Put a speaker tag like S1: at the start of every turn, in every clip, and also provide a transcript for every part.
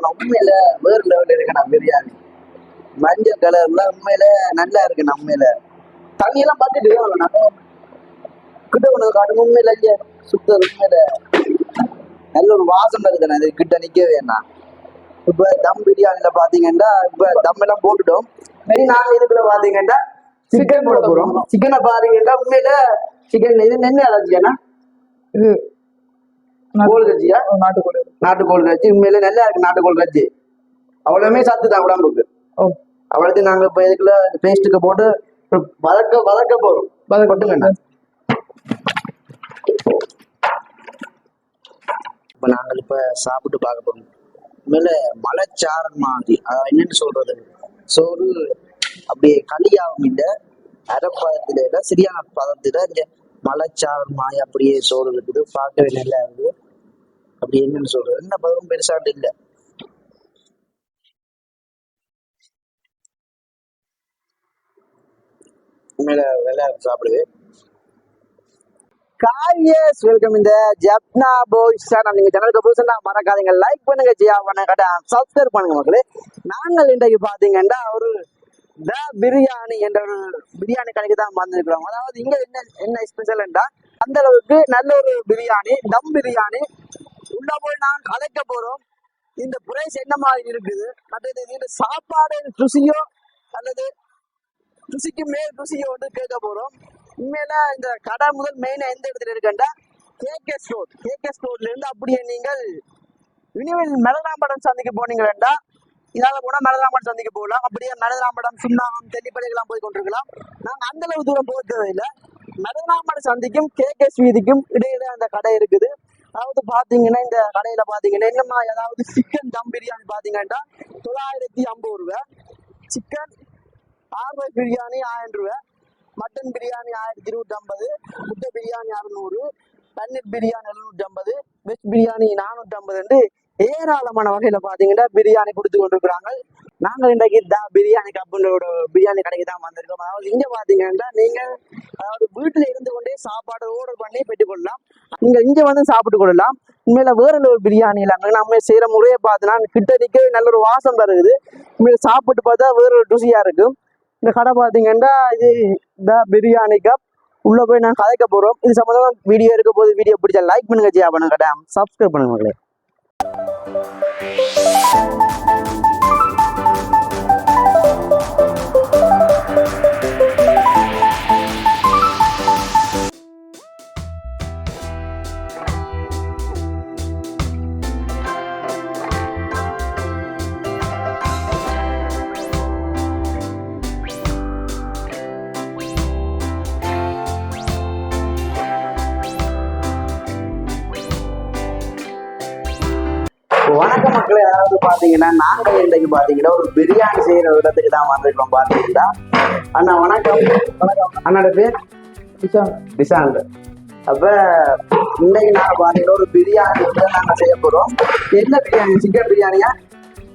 S1: ஆனா உண்மையில வேறு லெவல்ல இருக்குண்ணா பிரியாணி. மஞ்சள் கலர்ல உண்மையில நல்லா இருக்குண்ணா உண்மையில. தண்ணி எல்லாம் பார்த்துட்டு நம்ம கிட்ட உணவு காட்டு உண்மையில இங்க சுத்த உண்மையில. நல்ல ஒரு வாசம் இருக்குண்ணா இது கிட்ட நிக்கவே வேணாம் இப்ப தம் பிரியாணில பாத்தீங்கன்னா இப்ப தம் எல்லாம் போட்டுட்டோம். சரி நாங்க இதுக்குள்ள பாத்தீங்கன்னா சிக்கன் போட போறோம். சிக்கனை பாத்தீங்கன்னா உண்மையில சிக்கன் இது நின்று அலர்ஜியாண்ணா
S2: இது
S1: கோல் கட்சியா
S2: நாட்டுக்கோழி
S1: நாட்டுக்கோள் கட்சி உண்மையில நல்லா இருக்கு நாட்டுக்கோள் கட்சி அவ்வளவுமே சத்து தான் உடம்புக்கு அவ்வளவு நாங்க இப்ப இதுக்குள்ள பேஸ்ட்டுக்கு போட்டு வதக்க வதக்க போறோம்.
S2: வதக்க
S1: கொட்டுங்கண்ணா இப்ப நாங்க இப்ப சாப்பிட்டு பார்க்க போறோம். உண்மையில மலைச்சாரல் மாதிரி. அதாவது என்னன்னு சொல்றது? சோறு அப்படியே களியாவும் இல்ல. அரைப்பதத்துல சரியான பதத்துல இந்த மலைச்சாரல் மாதிரி அப்படியே சோறு இருக்குது. பார்க்கவே நல்லா இருக்குது. அப்படி என்னன்னு சொல்றது என்ன பதவும் பெருசாட்டு இல்ல. மேல வெள்ளை சாப்பிடுது. காரியஸ் வெல்கம் இந்த ஜப்னா பாய்ஸ் சேனல் நீங்க சேனலுக்கு புதுசுனா மறக்காதீங்க. லைக் பண்ணுங்க ஜியா பண்ணுங்க சப்ஸ்கிரைப் பண்ணுங்க மக்களே. நாங்கள் இன்றைக்கு பாத்தீங்கன்னா ஒரு த பிரியாணி என்ற ஒரு பிரியாணி கடைக்கு தான் வந்திருக்கிறோம். அதாவது இங்க என்ன என்ன ஸ்பெஷல்ன்றா அந்த அளவுக்கு நல்ல ஒரு பிரியாணி தம் பிரியாணி உள்ள போய் நாங்க கலைக்க போறோம். இந்த பிரைஸ் என்ன மாதிரி இருக்குது? மற்றது இந்த சாப்பாடு ருசியோ அல்லது ருசிக்கு மேல் ருசியோ வந்து கேட்க போறோம். உண்மையில இந்த கடை முதல் மெயினா எந்த இடத்துல இருக்குன்னா கேகேஎஸ் ரோட் கேகேஎஸ் ஸ்டோர்ல இருந்து அப்படியே நீங்கள் இனிமேல் மெலராம்படம் போனீங்க போனீங்கன்னா இதால போனா மெலராம்படம் சந்தைக்கு போகலாம். அப்படியே மெலராம்படம் சுண்ணாகம் தெல்லிப்படையெல்லாம் போய் கொண்டிருக்கலாம். நாங்க அந்த அளவு தூரம் போக தேவையில்லை மெலராம்படம் சந்திக்கும் கேகேஎஸ் வீதிக்கும் இடையில அந்த கடை இருக்குது. அதாவது பாத்தீங்கன்னா இந்த கடையில பாத்தீங்கன்னா என்னமா ஏதாவது சிக்கன் தம் பிரியாணி பாத்தீங்கன்னா தொள்ளாயிரத்தி ஐம்பது ரூபாய் சிக்கன் ஆர்வை பிரியாணி ஆயிரம் ரூபாய் மட்டன் பிரியாணி ஆயிரத்தி இருநூத்தி ஐம்பது. முட்டை பிரியாணி அறுநூறு. பன்னீர் பிரியாணி எழுநூத்தி ஐம்பது. வெஜ் பிரியாணி நானூத்தி ஐம்பது ஏராளமான வகையில பாத்தீங்கன்னா பிரியாணி கொடுத்து கொண்டிருக்கிறாங்க. நாங்கள் இன்றைக்கு தான் பிரியாணி கப்புனோட பிரியாணி கடைக்கு தான் வந்திருக்கோம். அதாவது இங்க பாத்தீங்கன்னா நீங்க அதாவது வீட்டுல இருந்து கொண்டே சாப்பாடு ஆர்டர் பண்ணி பெற்றுக்கொள்ளலாம் நீங்க இங்க வந்து சாப்பிட்டு கொள்ளலாம். உண்மையில வேற ஒரு பிரியாணி இல்லாம நம்ம செய்யற முறையை பார்த்தோன்னா கிட்டடிக்க நல்ல ஒரு வாசம் வருது உண்மையில சாப்பிட்டு பார்த்தா வேற ஒரு ருசியா இருக்கும். இந்த கடை பாத்தீங்கன்னா இது த பிரியாணி கப் உள்ள போய் நான் கதைக்க போறோம். இது சம்மந்தமா வீடியோ இருக்க போது வீடியோ பிடிச்சா லைக் பண்ணுங்க ஜியா பண்ணுங்க. கடை சப்ஸ்கிரைப் பண்ணுங்க மக்களே. அதாவது பாத்தீங்கன்னா நாங்கள் இன்றைக்கு பாத்தீங்கன்னா ஒரு பிரியாணி செய்யற இடத்துக்கு தான் வந்திருக்கோம் பாத்தீங்கன்னா அண்ணா வணக்கம். வணக்கம் அண்ணோட பேர்? நிஷாந்த் அப்ப இன்னைக்கு நாங்க பாத்தீங்கன்னா ஒரு பிரியாணி வந்து நாங்க செய்ய போறோம். என்ன பிரியாணி? சிக்கன் பிரியாணியா?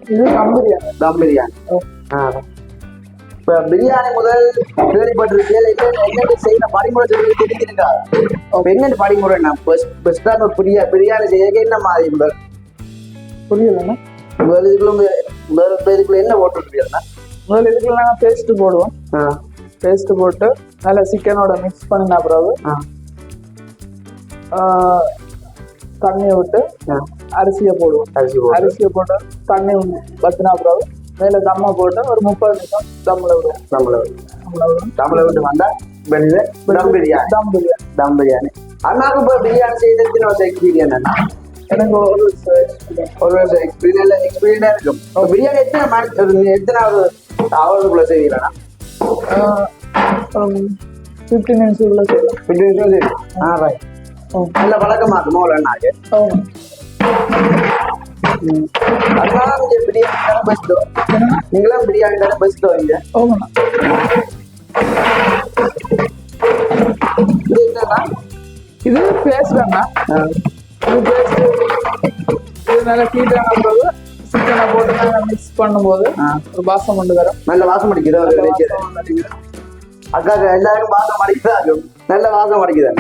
S2: இது தம் பிரியாணி.
S1: தம் பிரியாணி. ஆ. இப்ப பிரியாணி முதல் கேள்விப்பட்டிருக்கேன் என்ன என்னென்ன செய்யற பரிமுறை சொல்லி தெரிஞ்சிருக்கா? என்னென்ன பரிமுறை நான் பெஸ்டா பிரியா பிரியாணி செய்ய என்ன மாதிரி
S2: புரியலண்ணா
S1: முதல் இதுக்குள்ள முதல் இதுக்குள்ள என்ன போட்டுருக்கீங்கன்னா
S2: முதல்ல இதுக்குள்ள நாங்கள் பேஸ்ட் போடுவோம். பேஸ்ட் போட்டு நல்லா சிக்கனோட மிக்ஸ் பண்ணின பிறகு தண்ணியை விட்டு அரிசியை போடுவோம்.
S1: அரிசி
S2: அரிசியை போட்டு தண்ணி வத்தினா பிறகு மேலே தம்மை போட்டு ஒரு முப்பது நிமிஷம் தம்மில் விடுவோம். தம்மில் விடுவோம்.
S1: நம்மள விட்டு வந்தா வெளியில தம் பிரியாணி
S2: தம் பிரியாணி.
S1: தம் பிரியாணி. அண்ணாக்கு இப்ப பிரியாணி எத்தனை வருஷம் எக்ஸ்பீரியன் அண்ணா
S2: எனக்கு ஒரு.
S1: ஒரு வருஷம் எக்ஸ்பீரியன் எக்ஸ்பீரியனா இருக்கும். பிரியாணி எத்தனை மணி எத்தனாவது அவருக்குள்ள செய்வீங்களா?
S2: ஃபிஃப்டீன் மினிட்ஸுக்குள்ள செய்யலாம்.
S1: ஃபிஃப்டி நிமிஷம் செய்யும் ஆ ரைட் நல்ல அதனால நீங்க பிரியாணி தானே பெஸ்ட்டோ நீங்களும் பிரியாணி தானே பெஸ்ட்டோ இங்க
S2: ஆமாண்ணா
S1: இது என்னன்னா
S2: இது பேஸ்ட் அண்ணா. இது நல்லா ஹீட் ஆன பிறகு சிக்கனை போட்டு நாங்கள் மிக்ஸ் பண்ணும்போது. ஒரு பாசம் கொண்டு வரோம்
S1: நல்ல வாசம் அடிக்குது அக்காக்கு எல்லாருக்கும் வாசம் அடிக்குதா நல்ல வாசம் அடிக்குது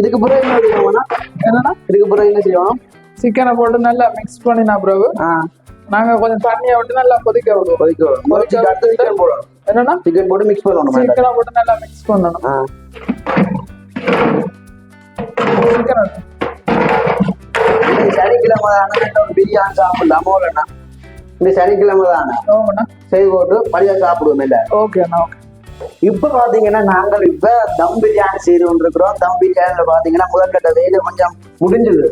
S1: இதுக்கு பிறகு என்ன செய்வோம்னா
S2: என்னன்னா
S1: இதுக்கு பிறகு என்ன செய்வோம்
S2: சிக்கனை போட்டு நல்லா மிக்ஸ் பண்ணினா பிறகு நாங்க கொஞ்சம் தண்ணியை விட்டு நல்லா கொதிக்க விடுவோம்.
S1: கொதிக்க விடணும். கொதிச்சுட்டு அடுத்து சிக்கன்
S2: என்னன்னா
S1: சிக்கன் போட்டு மிக்ஸ் பண்ணணும்
S2: சிக்கனை போட்டு நல்லா மிக்ஸ் பண்ணணும்.
S1: சனிக்கிழமை தானே ஒரு பிரியாணி சாப்பிடலாமோ இந்த சனிக்கிழமை தானே?
S2: ஓகேண்ணா
S1: செய்து போட்டு மதியா சாப்பிடுவோம் இல்ல?
S2: ஓகேண்ணா ஓகே.
S1: இப்ப பாத்தீங்கன்னா நாங்கள் இப்ப தம் பிரியாணி செய்து கொண்டிருக்கிறோம். தம் பிரியாணில பாத்தீங்கன்னா முதற்கட்ட வேலை கொஞ்சம் முடிஞ்சது.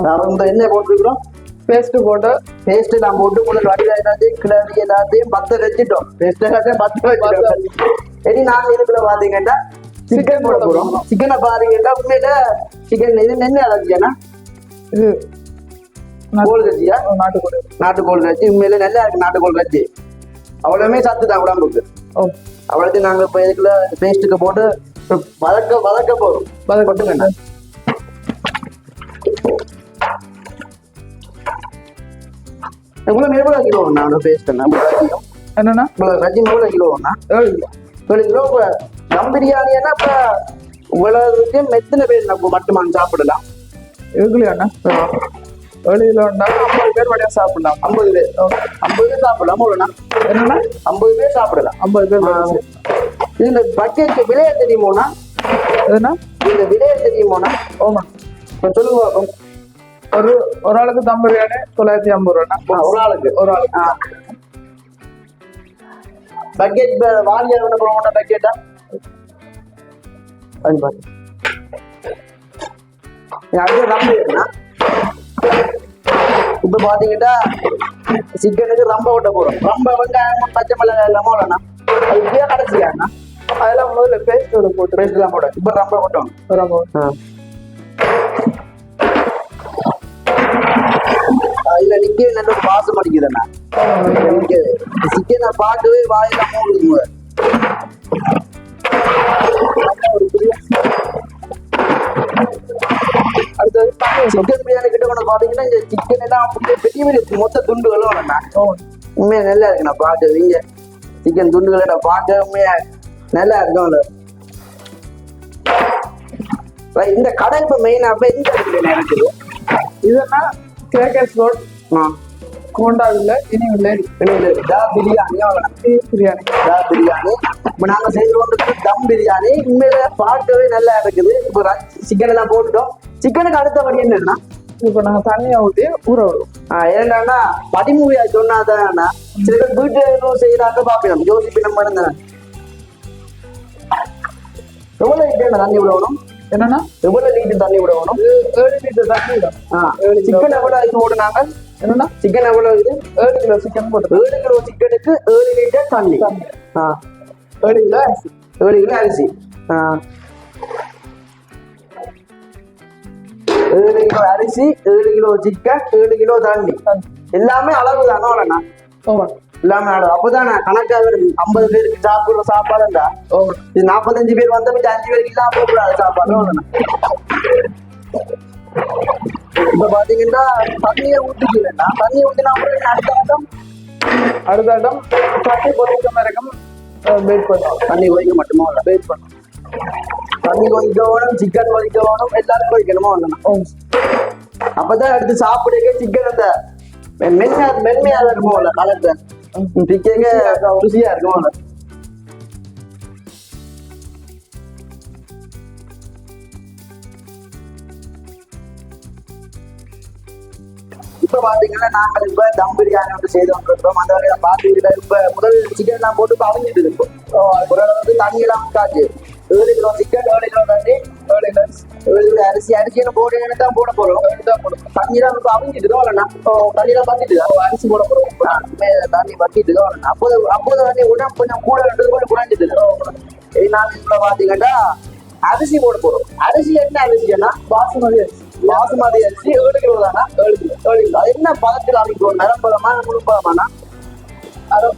S1: அதாவது என்ன போட்டிருக்கிறோம்?
S2: பேஸ்ட் போட்டு.
S1: பேஸ்ட் எல்லாம் போட்டு முதல் வடிவ எல்லாத்தையும் கிளறி எல்லாத்தையும் பத்த வச்சுட்டோம். பேஸ்ட் எல்லாத்தையும் பத்த வச்சுட்டோம். இனி நாங்க இதுக்குள்ள பாத்தீங்கன்னா சிக்கன் போட போறோம். சிக்கனை பாத்தீங்கன்னா உண்மையில சிக்கன் இது என்ன அலர்ஜியானா
S2: இது
S1: கோல் கட்சியா
S2: நாட்டுக்கோழி
S1: நாட்டுக்கோள் கட்சி உண்மையில நல்லா இருக்கு நாட்டுக்கோள் கட்சி அவ்வளவுமே சத்து தான் உடம்புக்கு. அவ்வளோத்தையும் நாங்க இப்ப இதுக்குள்ள பேஸ்ட்டுக்கு போட்டு வதக்க வதக்க போறோம்.
S2: வதக்க
S1: கொட்டுங்க இவ்வளவு எவ்வளவு கிலோ ஒண்ணா அந்த பேஸ்ட் நம்ம ரஜியும்
S2: என்னன்னா
S1: இவ்வளவு ரஜி எவ்வளவு கிலோ
S2: ஏழு கிலோ.
S1: ஏழு கிலோ. இப்ப தம் பிரியாணின்னா இப்ப இவ்வளவுக்கு மெத்தனை பேர் நம்ம மட்டுமான் சாப்பிடலாம்.
S2: அண்ணா? ஏழு கிலோ ஐம்பது பேர் வழியா சாப்பிடலாம்.
S1: ஐம்பது பேர். ஐம்பது பேர் சாப்பிடலாம் அவ்வளோண்ணா
S2: என்னன்னா
S1: ஐம்பது பேர் சாப்பிடலாம்.
S2: ஐம்பது பேர்.
S1: இந்த பக்கெட் விலையை தெரியுமோண்ணா?
S2: எதுனா
S1: இந்த விலையை தெரியுமோண்ணா?
S2: ஓமா
S1: இப்ப சொல்லுங்க.
S2: ஒரு ஒரு ஆளுக்கு தம் பிரியாணி தொள்ளாயிரத்தி ஐம்பது ரூபாண்ணா.
S1: ஒரு ஆளுக்கு.
S2: ஒரு ஆளுக்கு.
S1: பக்கெட் வாலியார் கொண்டு போக பக்கெட்டா அது பாரு அடுத்து ரம்பு இருக்குண்ணா இப்ப பாத்தீங்கன்னா சிக்கனுக்கு ரம்ப ஓட்ட போறோம். ரம்ப வெங்காயம் பச்சை மிளகாய் எல்லாமே இல்லைண்ணா அது இப்படியே கடைசியாண்ணா
S2: அதெல்லாம் முதல்ல பேஸ்டோட போட்டு
S1: பேஸ்ட் எல்லாம் போட. இப்ப ரம்ப ஓட்டணும்
S2: ரொம்ப
S1: இதுல நிக்க நல்ல ஒரு வாசம் அடிக்குதுண்ணா சிக்கனை பார்க்கவே வாயெல்லாம் மூடுதுங்க சிக்கன் பிரியாணி கிட்ட கொண்டு பாத்தீங்கன்னா இந்த சிக்கன் எல்லாம் அப்படியே பெரிய பெரிய மொத்த துண்டுகளும் உண்மையா நல்லா பார்க்க இங்க. சிக்கன் துண்டுகளோட பார்க்க உண்மையா நல்லா Right, இந்த கடை இப்ப மெயினா இப்ப எந்த இடத்துல
S2: இதுன்னா கேகேஸ் ரோட் கோண்டாவில் இனிவில்
S1: வெளியில இருக்குதா பிரியாணி.
S2: பிரியாணி.
S1: தம் பிரியாணி. இப்ப நாங்க செய்து கொண்டு தம் பிரியாணி உண்மையில பார்க்கவே நல்லா இருக்குது. இப்போ சிக்கன் எல்லாம் போட்டுட்டோம். சிக்கனுக்கு அடுத்தபடி என்னன்னா
S2: இப்போ நாங்கள் தண்ணியை ஊற்றி ஊற விடுவோம்.
S1: என்னன்னா படிமொழியா சொன்னாதான் சில பேர் எதுவும் செய்யறாங்க பாப்பினம் யோசிப்பினம் பண்ண எவ்வளவு லிட்டர் தண்ணி விடணும்?
S2: என்னன்னா
S1: எவ்வளவு லிட்டர் தண்ணி விடணும்?
S2: ஏழு லிட்டர் தண்ணி விடும்
S1: சிக்கன் எவ்வளவு இது போடுனாங்க
S2: என்னன்னா
S1: சிக்கன் எவ்வளவு இது
S2: ஏழு கிலோ சிக்கன் போட்டு
S1: ஏழு கிலோ சிக்கனுக்கு ஏழு லிட்டர் தண்ணி.
S2: தண்ணி.
S1: ஆ.
S2: ஏழு கிலோ அரிசி.
S1: ஏழு கிலோ அரிசி. ஆ. ஏழு கிலோ அரிசி ஏழு கிலோ சிக்கன் ஏழு கிலோ தண்ணி. எல்லாமே அளவு தானே இல்லைண்ணா எல்லாமே அளவு. அப்பதானே கணக்காக இருக்கு. ஐம்பது பேருக்கு சாப்பிடுற சாப்பாடுண்டா இது நாற்பத்தஞ்சு பேர் வந்த மிச்சம் அஞ்சு பேருக்கு இல்லாம போகக்கூடாது சாப்பாடு. இப்ப பாத்தீங்கன்னா தண்ணியை ஊத்திக்கலன்னா தண்ணியை ஊத்தினா அப்புறம் அடுத்த ஆட்டம்?
S2: அடுத்த இடம் தண்ணி கொதிக்க வரைக்கும் வெயிட் பண்ணுவோம்
S1: தண்ணி கொதிக்க மட்டுமா?
S2: வெயிட் பண்ணுவோம்
S1: தண்ணி கொதிக்க வேணும் சிக்கன் கொதிக்க வேணும் எல்லாரும் கொதிக்கணுமா வரணும்
S2: ஓ
S1: அப்பதான் எடுத்து சாப்பிடுங்க சிக்கன் அந்த மென்மையா மென்மையா இருக்கும்ல கலர்ல சிக்கன் ருசியா இருக்கும்ல இப்ப பாத்தீங்கன்னா நாங்கள் இப்ப தம் பிரியாணி வந்து செய்து கொண்டிருக்கிறோம். அந்த வகையில பாத்தீங்கன்னா இப்ப முதல் சிக்கன் எல்லாம் போட்டு இப்ப அவிஞ்சிட்டு இப்போ ஓரளவுக்கு தண்ணி எல்லாம் காச்சு கிலோ சிக்கன் ஏழு கிலோ தண்ணி ஏழு கிலோ ஏழு கிலோ அரிசி அரிசியை போட்டு தான் போட போறோம். தான் போடும் தண்ணி எல்லாம் இப்ப அவிஞ்சிட்டு தான் வரணும். தண்ணி எல்லாம் பத்திட்டு அரிசி போட மேல தண்ணி பத்திட்டு தான் வரணும். அப்போது அப்போது தண்ணி உடம்பு கொஞ்சம் கூட ரெண்டு கூட குறைஞ்சிட்டு நான் இப்ப பாத்தீங்கன்னா அரிசி போட போறோம். அரிசி என்ன அரிசின்னா பாசுமதி அரிசி. பாசுமதி அரிசி ஏழு கிலோ தானா? ஏழு கிலோ ஏழு கிலோ அது என்ன பதத்தில் அமைக்கும் நிரப்பதமா முழுப்பதமானா
S2: அது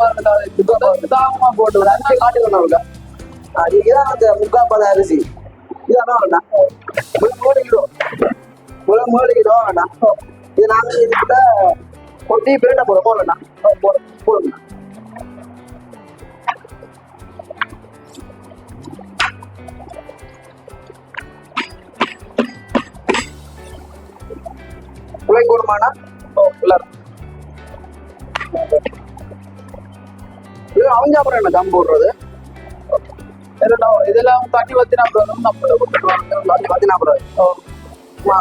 S2: பாருங்க தாகமா போட்டு
S1: அரிசி காட்டுக்கணும் இதுதான் அந்த முக்கால் அரிசி? இதெல்லாம் வேணா மூணு முழு இது நாங்க இதுக்கிட்ட கொட்டி பிரட்ட போறோம் போடலண்ணா போடுங்க உலை கூடுமானா
S2: ஓ எல்லாரும்
S1: அவங்க அப்புறம் என்ன தம் போடுறது.
S2: இதெல்லாம் இதெல்லாம் தண்ணி வத்தி நம்ம நம்மள விட்டுருவாங்க
S1: பத்து பத்து நாற்பது
S2: ஓ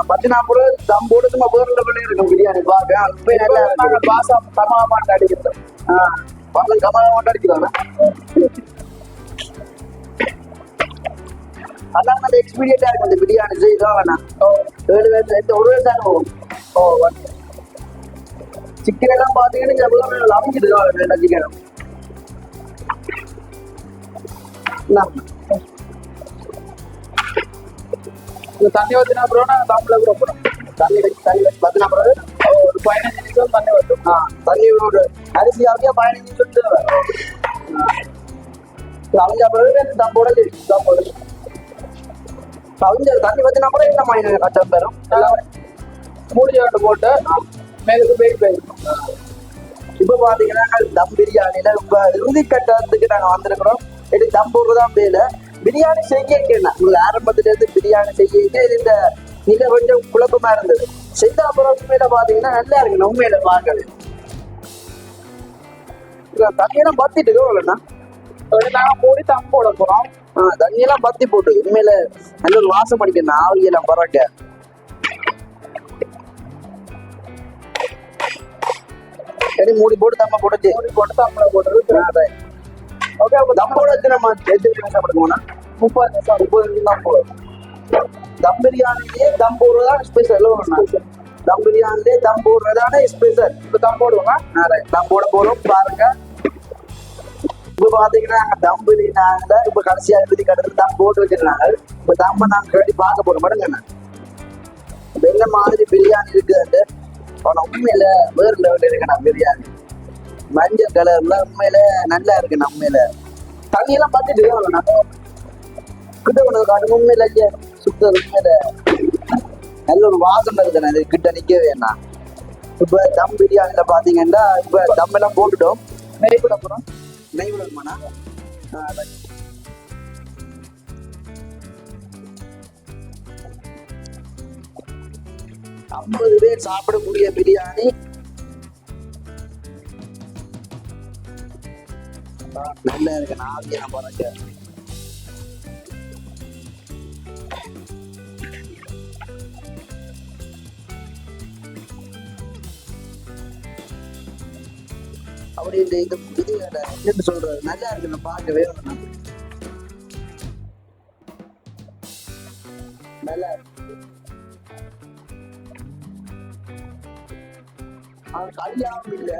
S1: பத்து நாற்பது தம் போட்டு சும்மா வேற லெவலில் இருக்கும். பிரியாணி பார்க்க அது நல்லா
S2: பாசா தமாமாட்டு அடிக்கிறது.
S1: ஆ பசங்க கமல மட்டும் அடிக்கிறாங்க. அதான் நல்ல எக்ஸ்பீரியன்ஸா இருக்கும். இந்த பிரியாணி செய்யலாம் வேணாம். ஏழு பேர் எந்த ஒரு பேர் தான் போகும்.
S2: ஓ
S1: சிக்கன் எல்லாம் பாத்தீங்கன்னா இந்த சிக்கன்
S2: தண்ணி வத்தினா அப்புறம் நாங்கள் தம்மில் கூட போகிறோம்
S1: தண்ணி வச்சு தண்ணி வச்சு பத்து
S2: ஒரு பதினஞ்சு நிமிஷம் தண்ணி வரும்
S1: ஆ தண்ணி ஒரு அரிசி அப்படியே பதினஞ்சு நிமிஷம் அவங்க பிறகு தம் போட தம் போட அவங்க தண்ணி பத்தினா கூட என்ன மாதிரி கஷ்டம் தரும்
S2: மூடி ஆட்டு போட்டு மேலுக்கு போய் போயிருக்கோம்
S1: இப்ப பாத்தீங்கன்னா தம் பிரியாணில இப்ப இறுதி கட்டத்துக்கு நாங்க வந்திருக்கிறோம். இது தம் போடுறதான் வேலை பிரியாணி செய்ய உங்களுக்கு ஆரம்பத்துல இருந்து பிரியாணி செய்ய இந்த நிலை கொஞ்சம் குழப்பமா இருந்தது. செய்த அப்புறம் உண்மையில பாத்தீங்கன்னா நல்லா இருக்கு. உண்மையில பார்க்கவே இதுல தண்ணியெல்லாம் பத்திட்டு இல்லைண்ணா.
S2: நாங்கள் மூடி தம் போட போகிறோம்
S1: ஆஹ் தண்ணியெல்லாம் பத்தி போட்டு. உண்மையில நல்ல ஒரு வாசம் அடிக்கணும் ஆவியெல்லாம் பறக்க. சரி மூடி போட்டு தம்ம போட்டு
S2: மூடி போட்டு தம்மில் போட்டுறது
S1: ஓகே அப்ப தம் போட நம்ம எத்தனை நிமிஷம்
S2: முப்பது நிமிஷம்
S1: முப்பது நிமிஷம் தான் போதும் தம் பிரியாணிலேயே தம் போடுறதான ஸ்பெஷல் தம் பிரியாணிலே தம் போடுறதான ஸ்பெஷல்
S2: இப்போ தம் போடுவோங்க
S1: தம் போட போகிறோம் பாருங்க இப்போ பார்த்தீங்கன்னா நாங்க தம் பிரியாணில இப்ப கடைசியா இறுதி கடத்துல தம் போட்டு வச்சிருந்தாங்க இப்போ தம்பை நாங்க கட்டி பார்க்க போறோம் பாருங்க இப்ப என்ன மாதிரி பிரியாணி இருக்குதுன்ட்டு ஆனா உண்மையில வேறு லெவலில் இருக்குண்ணா பிரியாணி மஞ்சள் கலர்ல உண்மையில நல்லா இருக்கு நம்ம உண்மையில தண்ணியெல்லாம் பார்த்துட்டு இருக்கோம் கிட்ட கொண்டு காட்டு உண்மையில ஐயா. சுத்த உண்மையில. நல்ல ஒரு வாசனை இருக்கு இது கிட்ட நிக்க வேணாம் இப்ப தம் பிரியாணில பாத்தீங்கன்னா இப்ப தம் எல்லாம் போட்டுட்டோம்.
S2: நெய் விட போகிறோம்
S1: நெய் விடணுமாண்ணா ஐம்பது பேர் சாப்பிடக்கூடிய பிரியாணி. நல்லா இருக்கு நாளைக்கு நான் பாருங்க அப்படி இந்த இது இது என்னன்னு சொல்றது நல்லா இருக்கு நான் பார்க்கவே நல்லா இருக்கு அவன் கல்யாணம் இல்லை.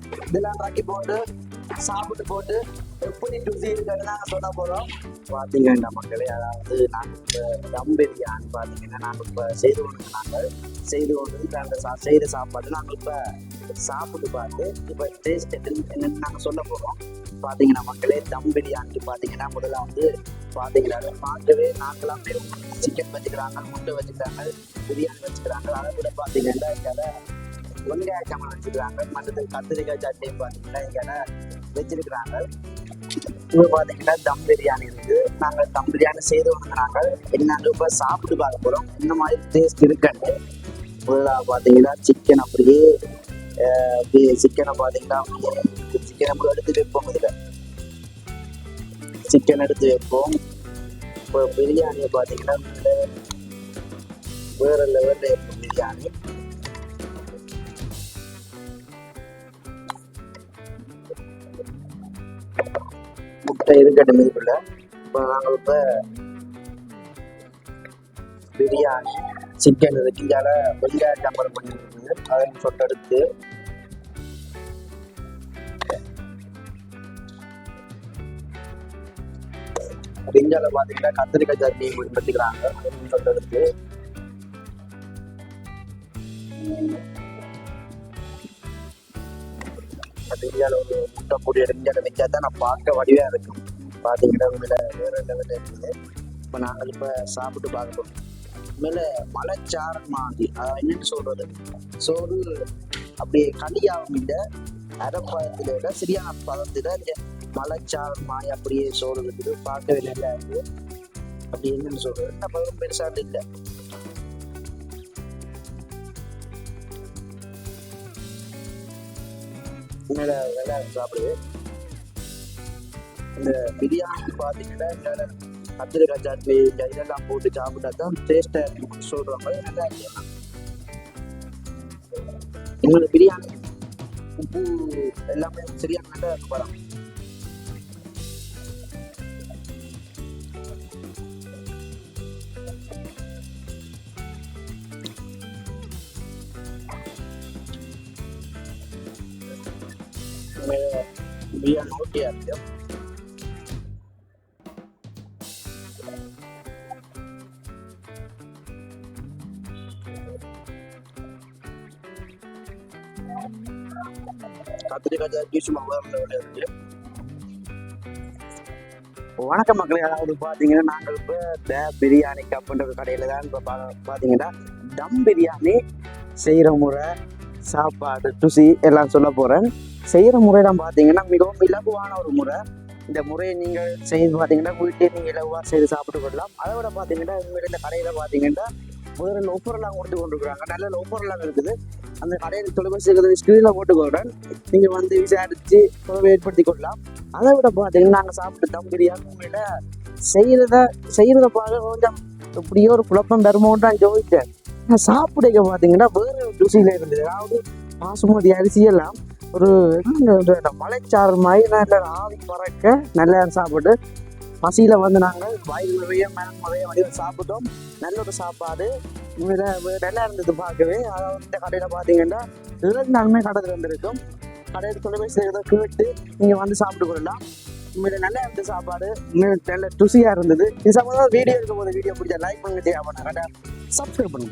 S1: இதெல்லாம் ராக்கி போட்டு சாப்பிட்டு போட்டு எப்படி ருசி இருக்குன்னு நாங்கள் சொல்ல போகிறோம் பார்த்தீங்கன்னா மக்களே அதாவது நாங்கள் இப்போ தம் பிரியாணி பார்த்தீங்கன்னா நாங்கள் இப்போ செய்து கொண்டு நாங்கள் செய்து கொண்டு அந்த சா- செய்த சாப்பாடு நாங்கள் இப்போ சாப்பிட்டு பார்த்து இப்போ டேஸ்ட் என்னன்னு நாங்கள் சொல்ல போகிறோம் பார்த்தீங்கன்னா மக்களே தம் பிரியாணிக்கு பார்த்தீங்கன்னா முதல்ல வந்து பார்த்தீங்கன்னா பார்க்கவே நாங்களாம் வெறும் சிக்கன் வச்சுக்கிறாங்க முட்டை வச்சுக்கிறாங்க பிரியாணி வச்சுக்கிறாங்க அதை விட பார்த்தீங்கன்னா இங்கே வெங்காய சாமான் வச்சுக்கிறாங்க. மற்றது கத்திரிக்காய் சட்னி பார்த்தீங்கன்னா இங்கே வச்சிருக்கிறாங்க. இப்போ பார்த்தீங்கன்னா தம் பிரியாணி இருக்கு. நாங்கள் தம் பிரியாணி செய்து வந்தாங்க என்னங்க இப்போ சாப்பிட்டு பார்க்க போகிறோம் இந்த மாதிரி டேஸ்ட் இருக்குன்னு ஃபுல்லாக பார்த்தீங்கன்னா சிக்கன் அப்படியே அப்படியே சிக்கனை பார்த்தீங்கன்னா சிக்கனை கூட எடுத்து வைப்போம் இதில். சிக்கன் எடுத்து வைப்போம். இப்போ பிரியாணியை பார்த்தீங்கன்னா வேற லெவலில் இருக்கும் பிரியாணி. முட்டை இருக்கட்டும் இதுக்குள்ள இப்போ நாங்கள் இப்போ பிரியாணி சிக்கன் இருக்கு. இதால வெங்காய டம்பர் பண்ணிருக்கு அதையும் சொட்டு எடுத்து பார்த்தீங்கன்னா கத்திரிக்காய் சட்னி பயன்படுத்திக்கிறாங்க அதையும் சொட்டு எடுத்து அந்த இந்தியாவில் ஒரு முட்டை பொடி இந்தியாவில் வச்சா தான் நான் பார்க்க வடிவாக இருக்கும் பார்த்தீங்கன்னா இதில் வேறு லெவலில் இருக்குது இப்போ நாங்கள் இப்போ சாப்பிட்டு பார்க்கணும் மேலே மலைச்சாரல் மாதிரி என்னன்னு சொல்கிறது சோறு அப்படியே களியாகவும் இல்லை அரைப்பதத்தில் விட சரியான பதத்தில் இந்த மலைச்சாரல் மாதிரி அப்படியே சோறு இருக்குது பார்க்கவே நல்லா இருக்குது அப்படி என்னன்னு சொல்கிறது நம்ம பெருசாக இல்லை உண்மையில நல்லா சாப்பிடுது இந்த பிரியாணி பார்த்தீங்கன்னா இந்த கத்திரிக்காய் சட்னி இதெல்லாம் போட்டு சாப்பிட்டா தான் டேஸ்ட்டாக இருக்கும். சொல்கிறாங்க நல்லா இருக்கு எங்களோட பிரியாணி உப்பு எல்லாமே சரியா நல்லா இருக்கு படம் உண்மையில ஓகே இருக்கு கத்திரிக்காய் சட்னி சும்மா இருக்கு வணக்கம் மக்களே அதாவது பார்த்தீங்கன்னா நாங்கள் இப்போ த பிரியாணி கப்புன்ற ஒரு கடையில் தான் இப்போ பா பார்த்தீங்கன்னா டம் பிரியாணி செய்கிற முறை சாப்பாடு ருசி எல்லாம் சொல்ல போகிறேன் செய்கிற முறையெல்லாம் பார்த்தீங்கன்னா மிகவும் இலகுவான ஒரு முறை. இந்த முறையை நீங்கள் செய்து பார்த்தீங்கன்னா வீட்டிலே நீங்கள் இலகுவாக செய்து சாப்பிட்டு கொள்ளலாம். அதை விட பார்த்தீங்கன்னா உண்மையில இந்த கடையில் பார்த்தீங்கன்னா முதல்ல ஒஃபர்லாம் கொடுத்து கொண்டிருக்கிறாங்க. நல்ல ஒஃபர்லாம் இருக்குது. அந்த கடையில் தொலைபேசி ஸ்க்ரீனில் போட்டுக்கொள்கிறேன் நீங்கள் வந்து விசாரித்து தொடர்பு ஏற்படுத்தி கொள்ளலாம். அதை விட பார்த்தீங்கன்னா நாங்கள் சாப்பிட்டு தம் பிரியாணி உண்மையில செய்கிறத செய்கிறத பார்க்க கொஞ்சம் இப்படியோ ஒரு குழப்பம் தருமோன்னு தான் ஜோதிச்சேன் சாப்பிடுங்க பார்த்தீங்கன்னா வேறு ருசியில் இருந்தது. அதாவது பாசுமதி அரிசியெல்லாம் ஒரு என்ன மலைச்சாறு மாதிரி நல்ல ஆவி பறக்க நல்லா சாப்பிட்டு பசியில் வந்து நாங்கள் வாயில் நிறைய மனம் நிறைய வடிவம் சாப்பிட்டோம். நல்ல ஒரு சாப்பாடு. நல்லா இருந்தது பார்க்கவே. அதாவது இந்த கடையில் பார்த்தீங்கன்னா இருபத்தி நாளுமே கடையில் இருந்திருக்கும் கடையில் தொலைபேசி ஏதோ கேட்டு நீங்கள் வந்து சாப்பிட்டு கொள்ளலாம். உண்மையில நல்லா இருந்த சாப்பாடு. நல்ல ருசியாக இருந்தது. இது சம்மந்தமாக வீடியோ இருக்கும் போது வீடியோ பிடிச்சா லைக் பண்ணுங்க தேவை பண்ண சப்ஸ்கிரைப் பண்ணுங்க.